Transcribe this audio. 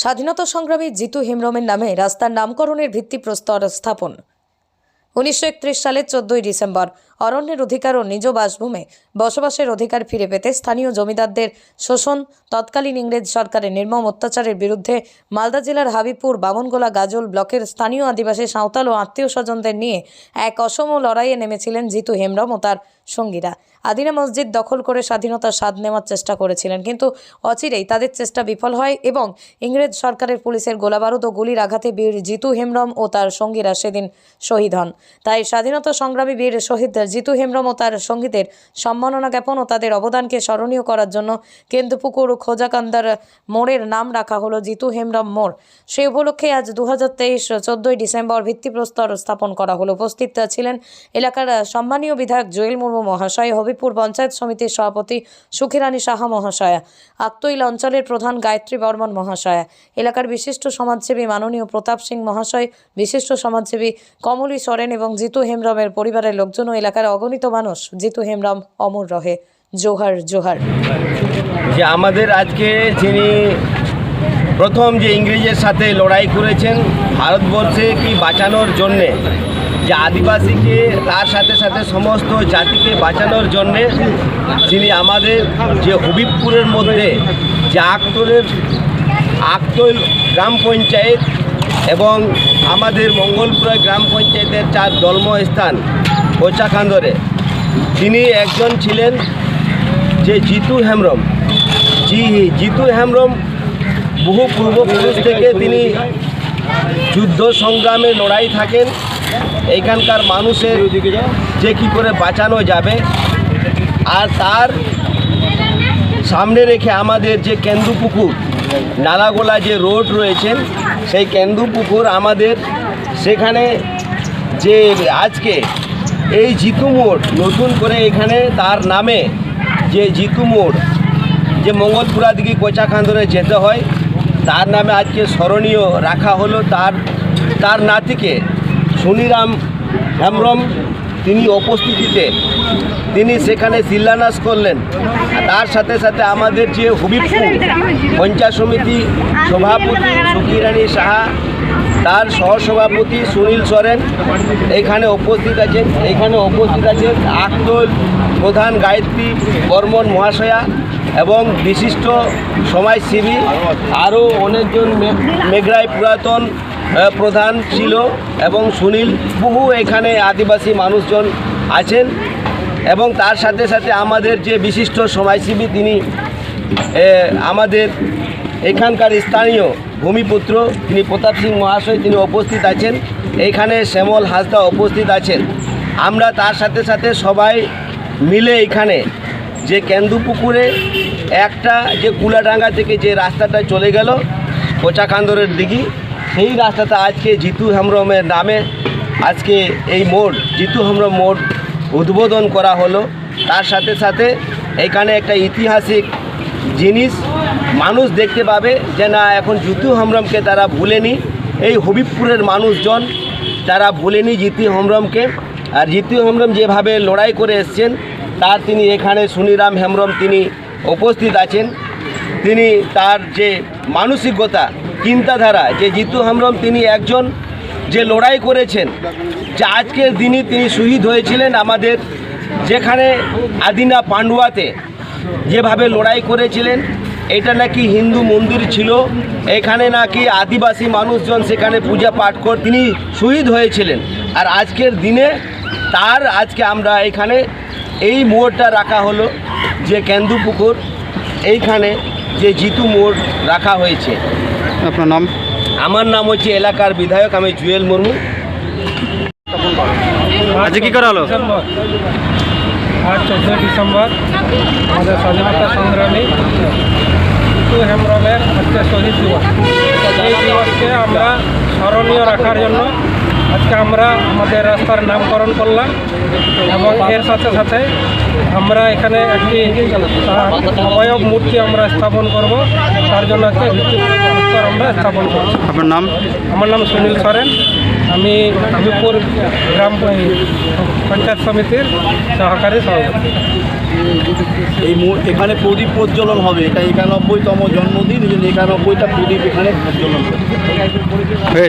স্বাধীনতা সংগ্রামী জিতু হেমব্রমের নামে রাস্তার নামকরণের ভিত্তিপ্রস্তর স্থাপন। উনিশশো একত্রিশ সালের চোদ্দই ডিসেম্বর অরণ্যের অধিকার ও নিজ বাসভূমে বসবাসের অধিকার ফিরে পেতে স্থানীয় জমিদারদের শোষণ, তৎকালীন ইংরেজ সরকারের নির্মম অত্যাচারের বিরুদ্ধে মালদা জেলার হাবিবপুর, বামনগোলা গাজল ব্লকের স্থানীয় আদিবাসী সাঁওতাল ও আত্মীয় স্বজনদের নিয়ে এক অসম লড়াইয়ে নেমেছিলেন জিতু হেমব্রম ও তার সঙ্গীরা। আদিনা মসজিদ দখল করে স্বাধীনতার স্বাদ নেওয়ার চেষ্টা করেছিলেন, কিন্তু অচিরেই তাদের চেষ্টা বিফল হয় এবং ইংরেজ সরকারের পুলিশের গোলাবারুদ ও গুলির আঘাতে বীর জিতু হেমব্রম ও তার সঙ্গীরা সেদিন শহীদ হন। তাই স্বাধীনতা সংগ্রামী বীর শহীদ জিতু হেমব্রম ও তার সঙ্গীতের সম্মাননা জ্ঞাপন ও তাদের অবদানকে স্মরণীয় করার জন্য কেন্দুপুকুর খোজাকান্দার মোড়ের নাম রাখা হলো জিতু হেমব্রম মোড়। সেই উপলক্ষে আজ দু হাজার তেইশ, চোদ্দই ডিসেম্বর ভিত্তিপ্রস্তর স্থাপন করা হলো। উপস্থিত ছিলেন এলাকার সম্মানীয় বিধায়ক জুয়েল মুর্মু মহাশয়, হবিপুর পঞ্চায়েত সমিতির সভাপতি সুখিরানী সাহা মহাশয়া আক্তইল অঞ্চলের প্রধান গায়ত্রী বর্মন মহাশয়া, এলাকার বিশিষ্ট সমাজসেবী মাননীয় প্রতাপ সিং মহাশয়, বিশিষ্ট সমাজসেবী কমলী সরেন এবং জিতু হেমব্রমের পরিবারের লোকজনও ও এলাকার অগণিত মানুষ, জিতু হেমরাম অমর রহে। জোহার জোহার। যে আমাদের আজকে যিনি প্রথম যে ইংরেজের সাথে লড়াই করেছেন ভারতবর্ষে কি বাঁচানোর জন্যে, যে আদিবাসীকে তার সাথে সাথে সমস্ত জাতিকে বাঁচানোর জন্যে তিনি আমাদের যে হবিবপুরের মধ্যে যে আক্তলের আক্তল গ্রাম পঞ্চায়েত এবং আমাদের মঙ্গলপুরা গ্রাম পঞ্চায়েতের চার দলম স্থান কোচাখান্দরে তিনি একজন ছিলেন যে জিতু হেমব্রম। জি, জিতু হেমব্রম বহু পূর্বপুরুষ থেকে তিনি যুদ্ধ সংগ্রামে লড়াই থাকেন। এইখানকার মানুষের যে কি করে বাঁচানো যাবে আর তার সামনে রেখে আমাদের যে কেন্দু পুকুর নালাগোলা যে রোড রয়েছেন সেই কেন্দু পুকুর আমাদের সেখানে যে আজকে এই জিতু মোড়, নতুন করে এখানে তার নামে যে জিতু মোড়, যে মঙ্গলপুরা দিকে কোচাখান্দরে যেতে হয়, তার নামে আজকে স্মরণীয় রাখা হলো তার তার নাতিকে সুনিরাম হেমব্রম তিনি উপস্থিতিতে তিনি সেখানে শিলান্যাস করলেন। তার সাথে সাথে আমাদের যে হবিবপুর পঞ্চায়েত সমিতি সভাপতি সুকিরানী সাহা, তার সহসভাপতি সুনীল সরেন এখানে উপস্থিত আছেন। এখানে উপস্থিত আছেন আক্তল প্রধান গায়ত্রী বর্মন মহাশয়া এবং বিশিষ্ট সমাজসেবী, আরও অনেকজন মেঘরায় পুরাতন প্রধান ছিল এবং সুনীল বহু এখানে আদিবাসী মানুষজন আছেন এবং তার সাথে সাথে আমাদের যে বিশিষ্ট সমাজসেবী তিনি আমাদের এখানকার স্থানীয় ভূমিপুত্র তিনি প্রতাপ সিং মহাশয় তিনি উপস্থিত আছেন। এখানে শ্যামল হাসদা উপস্থিত আছেন। আমরা তার সাথে সাথে সবাই মিলে এখানে যে কেন্দুপুকুরে একটা যে কুলাডাঙ্গা থেকে যে রাস্তাটা চলে গেল কোচাকান্দরের দিকে সেই রাস্তাটা আজকে জিতু হেমব্রমের নামে আজকে এই মোড়, জিতু হেমব্রম মোড় উদ্বোধন করা হলো। তার সাথে সাথে এখানে একটা ঐতিহাসিক জিনিস, মানুষ দেখতে পাবে যে না, এখন জিতু হেমব্রমকে তারা ভুলেনি। এই হবিবপুরের মানুষজন তারা ভুলেনি জিতু হেমব্রমকে। আর জিতু হেমব্রম যেভাবে লড়াই করে এসছেন, তার তিনি এখানে সুনিরাম হেমব্রম তিনি উপস্থিত আছেন। তিনি তার যে মানসিকতা চিন্তাধারা, যে জিতু হেমব্রম তিনি একজন যে লড়াই করেছেন, যে আজকের দিনই তিনি শহীদ হয়েছিলেন আমাদের যেখানে আদিনা পান্ডুয়াতে যেভাবে লড়াই করেছিলেন, এটা নাকি হিন্দু মন্দির ছিল, এখানে নাকি আদিবাসী মানুষজন সেখানে পূজা পাঠ কর, তিনি শহীদ হয়েছিলেন। আর আজকের দিনে তার আজকে আমরা এখানে এই মোড়টা রাখা হলো, যে কেন্দু পুকুর এইখানে যে জিতু মোড় রাখা হয়েছে। আপনার নাম? আমার নাম হচ্ছে এলাকার বিধায়ক আমি জুয়েল মুর্মু। আজকে কি করা হলো? আজ চোদ্দোই ডিসেম্বর। আমাদের স্বাধীনতা সংগ্রামী টিটু হেমরমের আজকে শহীদ দিবস। এই দিবসকে আমরা স্মরণীয় রাখার জন্য আজকে আমরা আমাদের রাস্তার নামকরণ করলাম এবং এর সাথে সাথে আমরা এখানে একটি অবয়ব মূর্তি আমরা স্থাপন করব। তার জন্য আজকে ভিত্তিপ্রস্তর আমরা স্থাপন করছি। আপনার নাম? আমার নাম সুনীল সরেন। আমি হাবিবপুর গ্রাম পঞ্চায়েত সমিতির সহকারী সভাপতি। এই এখানে প্রদীপ প্রজ্বলন হবে। এটা একানব্বইতম জন্মদিন। এই জন্য একানব্বইটা প্রদীপ এখানে প্রজ্বলন হবে।